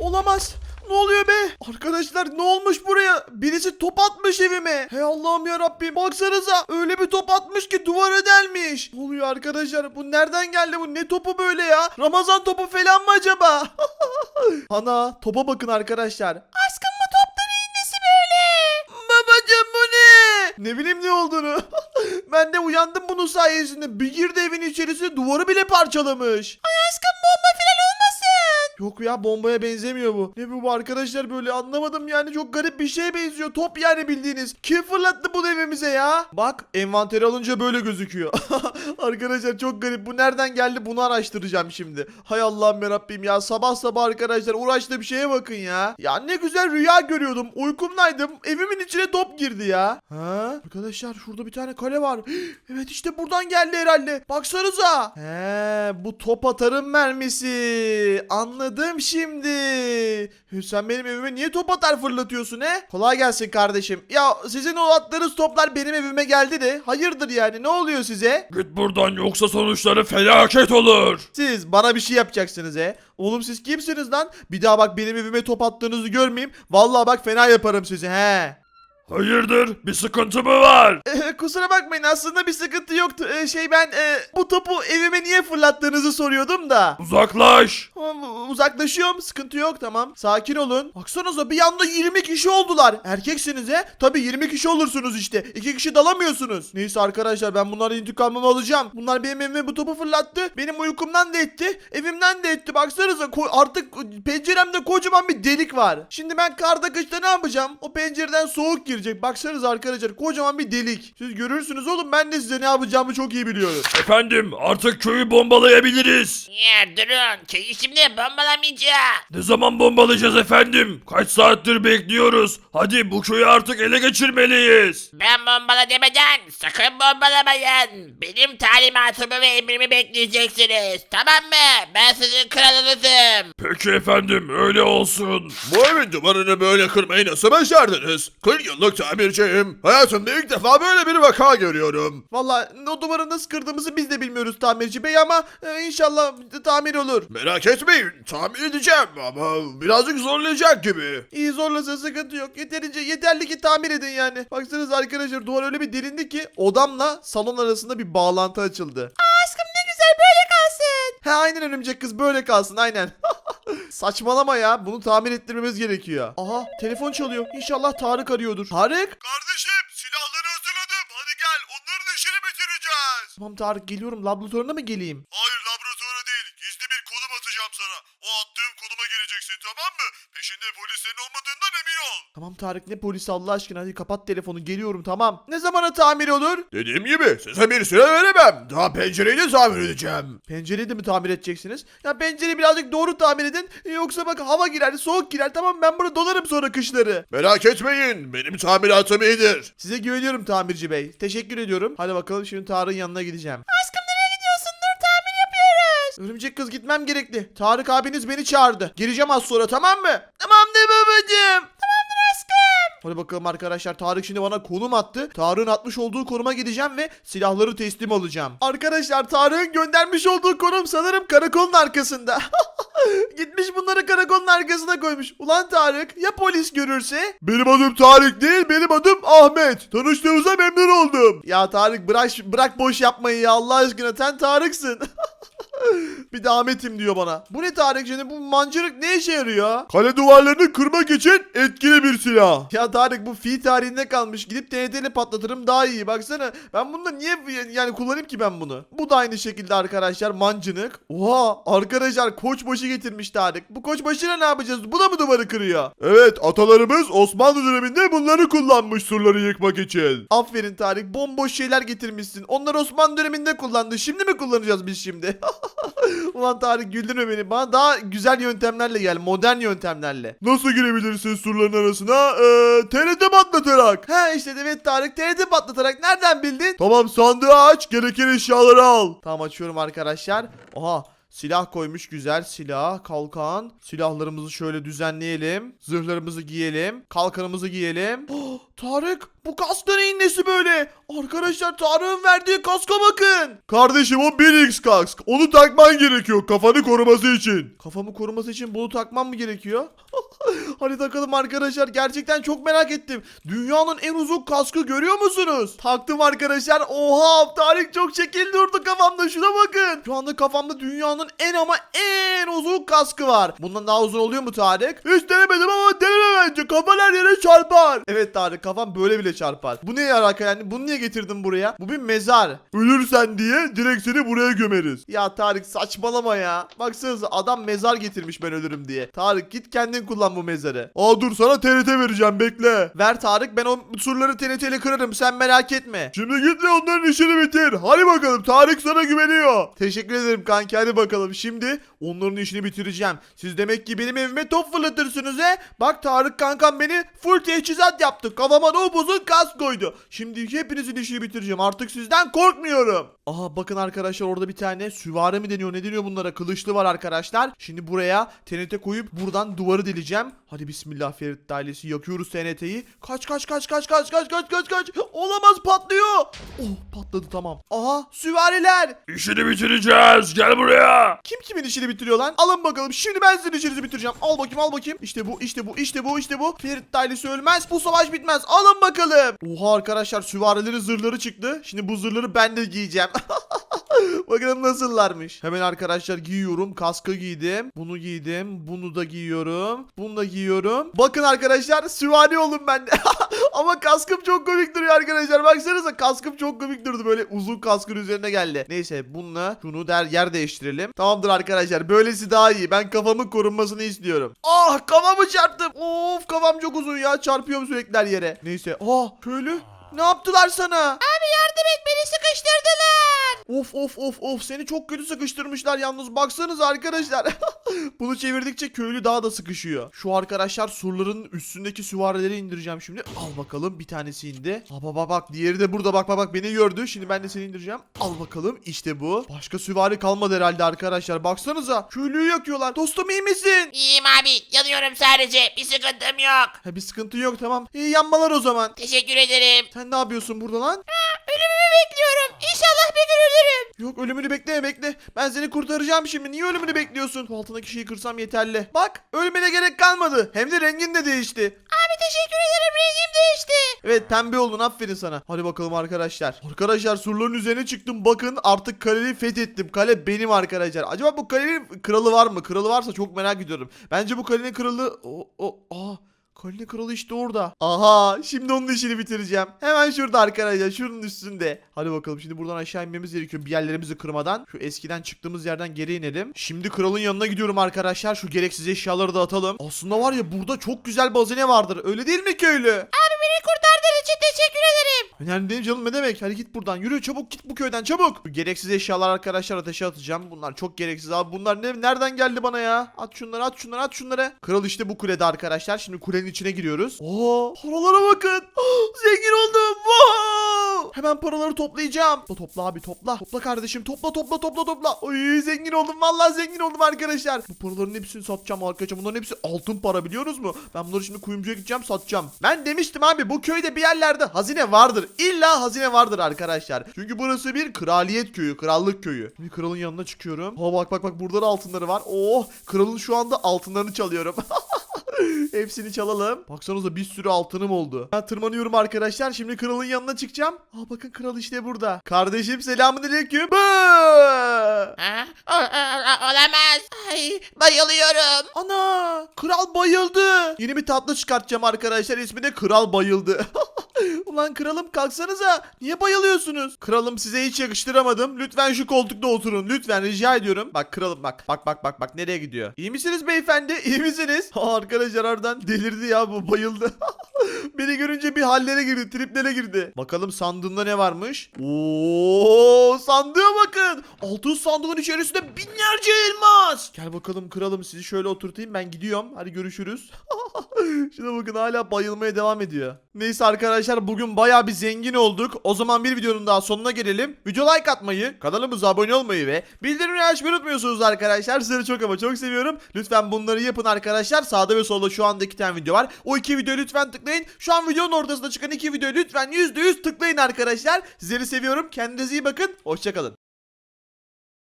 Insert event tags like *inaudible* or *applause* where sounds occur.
olamaz. Ne oluyor be? Arkadaşlar ne olmuş buraya? Birisi top atmış evime. Hey Allah'ım ya Rabbim. Baksanıza öyle bir top atmış ki duvara delmiş. Ne oluyor arkadaşlar? Bu nereden geldi bu? Ne topu böyle ya? Ramazan topu falan mı acaba? *laughs* Ana topa bakın arkadaşlar. Aşkım bu toptan nesi böyle? Babacım bu ne? Ne bileyim ne olduğunu. *laughs* ben de uyandım bunun sayesinde. Bir girdi evin içerisine duvarı bile parçalamış. Ay aşkım bomba. Yok ya bombaya benzemiyor bu. Ne bu arkadaşlar böyle anlamadım yani çok garip bir şeye benziyor. Top yani bildiğiniz. Kim fırlattı bunu evimize ya? Bak envanteri alınca böyle gözüküyor. *laughs* arkadaşlar çok garip. Bu nereden geldi bunu araştıracağım şimdi. Hay Allah'ım yarabbim ya sabah sabah arkadaşlar uğraştığım şeye bakın ya. Ya ne güzel rüya görüyordum. Uykumdaydım. Evimin içine top girdi ya. Ha? Arkadaşlar şurada bir tane kale var. *gasps* evet işte buradan geldi herhalde. Baksanıza. He bu top atarım mermisi. Anladım şimdi. Hı, Sen benim evime niye top atar fırlatıyorsun he? Kolay gelsin kardeşim. Ya sizin o attığınız toplar benim evime geldi de. Hayırdır yani ne oluyor size? Git buradan yoksa sonuçları felaket olur. Siz bana bir şey yapacaksınız he. Oğlum siz kimsiniz lan? Bir daha bak benim evime top attığınızı görmeyeyim. Vallahi bak fena yaparım sizi he. Hayırdır bir sıkıntı mı var? *laughs* Ee, kusura bakmayın aslında bir sıkıntı yoktu. Ee, şey ben e, bu topu evime niye fırlattığınızı soruyordum da. Uzaklaş. Tamam, uzaklaşıyorum sıkıntı yok tamam. Sakin olun. Baksanıza bir anda 20 kişi oldular. Erkeksiniz he. Tabi 20 kişi olursunuz işte. 2 kişi dalamıyorsunuz. Neyse arkadaşlar ben bunların intikamımı alacağım. Bunlar benim evime bu topu fırlattı. Benim uykumdan da etti. Evimden de etti. Baksanıza ko- artık penceremde kocaman bir delik var. Şimdi ben karda kışta ne yapacağım? O pencereden soğuk girecek. Baksanıza arkadaşlar kocaman bir delik. Siz görürsünüz oğlum ben de size ne yapacağımı çok iyi biliyorum. Efendim artık köyü bombalayabiliriz. Ya durun köyü şimdi bombalamayacağım. Ne zaman bombalayacağız efendim? Kaç saattir bekliyoruz. Hadi bu köyü artık ele geçirmeliyiz. Ben bombala demeden sakın bombalamayın. Benim talimatımı ve emrimi bekleyeceksiniz. Tamam mı? Ben sizin kralınızım. Peki efendim öyle olsun. Bu evin duvarını böyle kırmayı nasıl başardınız? 40 yıllık tamirciyim. Hayatımda ilk defa böyle bir vaka görüyorum. Valla o duvarı nasıl kırdığımızı biz de bilmiyoruz tamirci bey ama e, inşallah tamir olur. Merak etmeyin tamir edeceğim ama birazcık zorlayacak gibi. İyi zorlasa sıkıntı yok. Yeterince yeterli ki tamir edin yani. Baksanıza arkadaşlar duvar öyle bir delindi ki odamla salon arasında bir bağlantı açıldı. aşkım ne güzel böyle kalsın. He aynen örümcek kız böyle kalsın aynen. *laughs* Saçmalama ya bunu tamir ettirmemiz gerekiyor. Aha telefon çalıyor. İnşallah Tarık arıyordur. Tarık? Kardeşim silahları hazırladım. Hadi gel onların işini bitireceğiz. Tamam Tarık geliyorum. Laboratuvarına mı geleyim? Hayır laboratuvara değil. Gizli bir konum atacağım sana. O attığım konuma geleceksin tamam mı? Peşinde polislerin olmadığından emin ol. Tamam Tarık ne polisi Allah aşkına hadi kapat telefonu geliyorum tamam. Ne zamana tamir olur? Dediğim gibi size bir süre veremem. Daha pencereyi de tamir edeceğim. Pencereyi de mi tamir edeceksiniz? Ya pencereyi birazcık doğru tamir edin. Yoksa bak hava girer, soğuk girer. Tamam ben burada dolarım sonra kışları. Merak etmeyin. Benim tamiratım iyidir. Size güveniyorum tamirci bey. Teşekkür ediyorum. Hadi bakalım şimdi Tarık'ın yanına gideceğim. Aşkım nereye gidiyorsun? Dur tamir yapıyoruz. Örümcek kız gitmem gerekli. Tarık abiniz beni çağırdı. Geleceğim az sonra tamam mı? Tamam de babacığım. Hadi bakalım arkadaşlar Tarık şimdi bana konum attı. Tarık'ın atmış olduğu konuma gideceğim ve silahları teslim alacağım. Arkadaşlar Tarık'ın göndermiş olduğu konum sanırım karakolun arkasında. *laughs* Gitmiş bunları karakolun arkasına koymuş. Ulan Tarık ya polis görürse? Benim adım Tarık değil, benim adım Ahmet. Tanıştığımıza memnun oldum. Ya Tarık bırak bırak boş yapmayı ya Allah aşkına sen Tarık'sın. *laughs* bir de Ahmet'im diyor bana. Bu ne Tarık şimdi bu mancınık ne işe yarıyor? Kale duvarlarını kırmak için etkili bir silah. Ya Tarık bu fi tarihinde kalmış. Gidip TNT ile patlatırım daha iyi. Baksana ben bunu niye yani kullanayım ki ben bunu? Bu da aynı şekilde arkadaşlar mancınık. Oha arkadaşlar koçbaşı getirmiş Tarık. Bu koçbaşıyla ne yapacağız? Bu da mı duvarı kırıyor? Evet, atalarımız Osmanlı döneminde bunları kullanmış surları yıkmak için. Aferin Tarık bomboş şeyler getirmişsin. Onlar Osmanlı döneminde kullandı. Şimdi mi kullanacağız biz şimdi? *laughs* *laughs* Ulan Tarık güldürme beni. Bana daha güzel yöntemlerle gel. Modern yöntemlerle. Nasıl girebilirsin surların arasına? Ee, TRT patlatarak. Ha işte evet Tarık TRT patlatarak nereden bildin? Tamam sandığı aç, gereken eşyaları al. Tamam açıyorum arkadaşlar. Oha Silah koymuş güzel silah, kalkan. Silahlarımızı şöyle düzenleyelim. Zırhlarımızı giyelim. Kalkanımızı giyelim. Oh, Tarık bu kask da neyin nesi böyle? Arkadaşlar Tarık'ın verdiği kaska bakın. Kardeşim o 1x kask. Onu takman gerekiyor kafanı koruması için. Kafamı koruması için bunu takmam mı gerekiyor? *laughs* Hadi takalım arkadaşlar. Gerçekten çok merak ettim. Dünyanın en uzun kaskı görüyor musunuz? Taktım arkadaşlar. Oha Tarık çok şekil durdu kafamda. Şuna bakın. Şu anda kafamda dünyanın en ama en uzun kaskı var. Bundan daha uzun oluyor mu Tarık? Hiç denemedim ama deneme bence. Kafan her yere çarpar. Evet Tarık kafam böyle bile çarpar. Bu ne alaka yani? Bunu niye getirdin buraya? Bu bir mezar. Ölürsen diye direkt seni buraya gömeriz. Ya Tarık saçmalama ya. Baksanıza adam mezar getirmiş ben ölürüm diye. Tarık git kendin kullan bu mezarı. Aa dur sana TRT vereceğim bekle. Ver Tarık ben o surları TNT ile kırarım sen merak etme. Şimdi git ve onların işini bitir. Hadi bakalım Tarık sana güveniyor. Teşekkür ederim kanki hadi bakalım. Şimdi onların işini bitireceğim. Siz demek ki benim evime top fırlatırsınız he. Bak Tarık kankam beni full teçhizat yaptı. Kafama da upuzun kask koydu. Şimdi hepinizin işini bitireceğim. Artık sizden korkmuyorum. Aha bakın arkadaşlar orada bir tane süvari mi deniyor ne deniyor bunlara kılıçlı var arkadaşlar. Şimdi buraya TNT koyup buradan duvarı deleceğim. Hadi bismillah Ferit ailesi yakıyoruz TNT'yi. Kaç kaç kaç kaç kaç kaç kaç kaç kaç. Olamaz patlıyor. Oh patladı tamam. Aha süvariler. İşini bitireceğiz. Gel buraya. Kim kimin işini bitiriyor lan? Alın bakalım. Şimdi ben sizin işinizi bitireceğim. Al bakayım al bakayım. İşte bu işte bu işte bu işte bu. Ferit ailesi ölmez. Bu savaş bitmez. Alın bakalım. Oha arkadaşlar süvarilerin zırhları çıktı. Şimdi bu zırhları ben de giyeceğim. *laughs* *laughs* Bakalım nasıllarmış. Hemen arkadaşlar giyiyorum. Kaskı giydim. Bunu giydim. Bunu da giyiyorum. Bunu da giyiyorum. Bakın arkadaşlar süvari oldum ben. *laughs* Ama kaskım çok komik duruyor arkadaşlar. Baksanıza kaskım çok komik durdu. Böyle uzun kaskın üzerine geldi. Neyse bununla şunu der yer değiştirelim. Tamamdır arkadaşlar. Böylesi daha iyi. Ben kafamın korunmasını istiyorum. Ah kafamı çarptım. Of kafam çok uzun ya. Çarpıyorum sürekli her yere. Neyse. Ah köylü. Ne yaptılar sana? Abi yardım et beni sıkıştırdılar. Of of of of seni çok kötü sıkıştırmışlar yalnız baksanız arkadaşlar. *laughs* Bunu çevirdikçe köylü daha da sıkışıyor. Şu arkadaşlar surların üstündeki süvarileri indireceğim şimdi. Al bakalım bir tanesi indi. Baba bak bak diğeri de burada bak bak bak beni gördü. Şimdi ben de seni indireceğim. Al bakalım işte bu. Başka süvari kalmadı herhalde arkadaşlar. Baksanıza köylüyü yakıyorlar. Dostum iyi misin? İyiyim abi yanıyorum sadece bir sıkıntım yok. Ha, bir sıkıntı yok tamam. İyi yanmalar o zaman. Teşekkür ederim. Sen ne yapıyorsun burada lan? Ölümümü bekliyorum. İnşallah bir gün ölürüm. Yok ölümünü bekleme bekle. Ben seni kurtaracağım şimdi. Niye ölümünü bekliyorsun? Bu altındaki şeyi kırsam yeterli. Bak ölmene gerek kalmadı. Hem de rengin de değişti. Abi teşekkür ederim rengim değişti. Evet pembe oldun aferin sana. Hadi bakalım arkadaşlar. Arkadaşlar surların üzerine çıktım. Bakın artık kaleyi fethettim. Kale benim arkadaşlar. Acaba bu kalenin kralı var mı? Kralı varsa çok merak ediyorum. Bence bu kalenin kralı... O, o, aa. Kalenin kralı işte orada. Aha şimdi onun işini bitireceğim. Hemen şurada arkadaşlar şunun üstünde. Hadi bakalım şimdi buradan aşağı inmemiz gerekiyor bir yerlerimizi kırmadan. Şu eskiden çıktığımız yerden geri inelim. Şimdi kralın yanına gidiyorum arkadaşlar. Şu gereksiz eşyaları da atalım. Aslında var ya burada çok güzel bir hazine vardır. Öyle değil mi köylü? İçin teşekkür ederim. Önemli değil canım ne demek? Hadi git buradan. Yürü çabuk git bu köyden çabuk. Bu gereksiz eşyalar arkadaşlar ateşe atacağım. Bunlar çok gereksiz abi. Bunlar ne nereden geldi bana ya? At şunları at şunları at şunları. Kral işte bu kulede arkadaşlar. Şimdi kulenin içine giriyoruz. Oo paralara bakın. *gasps* Zengin oldum. Wow. Hemen paraları toplayacağım. Topla, topla abi topla. Topla kardeşim topla topla topla topla. Oy zengin oldum. Vallahi zengin oldum arkadaşlar. Bu paraların hepsini satacağım arkadaşlar. Bunların hepsi altın para biliyorsunuz mu? Ben bunları şimdi kuyumcuya gideceğim satacağım. Ben demiştim abi bu köyde bir yerlerde hazine vardır. İlla hazine vardır arkadaşlar. Çünkü burası bir kraliyet köyü, krallık köyü. Şimdi kralın yanına çıkıyorum. Ha bak bak bak burada da altınları var. Oh kralın şu anda altınlarını çalıyorum. *laughs* *laughs* Hepsini çalalım. Baksanıza bir sürü altınım oldu. Ben tırmanıyorum arkadaşlar. Şimdi kralın yanına çıkacağım. Aa bakın kral işte burada. Kardeşim selamünaleyküm. Bı! Ha? O- o- o- olamaz. Ay bayılıyorum. Ana! Kral bayıldı. Yeni bir tatlı çıkartacağım arkadaşlar. İsmi de Kral Bayıldı. *laughs* Ulan kralım kalksanıza. Niye bayılıyorsunuz? Kralım size hiç yakıştıramadım. Lütfen şu koltukta oturun. Lütfen rica ediyorum. Bak kralım bak. Bak bak bak bak nereye gidiyor? İyi misiniz beyefendi? İyi misiniz? Ha, *laughs* arkadaşlar oradan delirdi ya bu bayıldı. *laughs* Beni görünce bir hallere girdi. Triplere girdi. Bakalım sandığında ne varmış? Oo sandığa bakın. Altın sandığın içerisinde binlerce elmas. Gel bakalım kralım sizi şöyle oturtayım ben gidiyorum. Hadi görüşürüz. *laughs* Şuna bakın hala bayılmaya devam ediyor. Neyse arkadaşlar bugün baya bir zengin olduk. O zaman bir videonun daha sonuna gelelim. Video like atmayı, kanalımıza abone olmayı ve bildirimleri açmayı unutmuyorsunuz arkadaşlar. Sizleri çok ama çok seviyorum. Lütfen bunları yapın arkadaşlar. Sağda ve solda şu anda iki tane video var. O iki videoyu lütfen tıklayın. Şu an videonun ortasında çıkan iki videoyu lütfen %100 tıklayın arkadaşlar. Sizleri seviyorum. Kendinize iyi bakın. Hoşçakalın.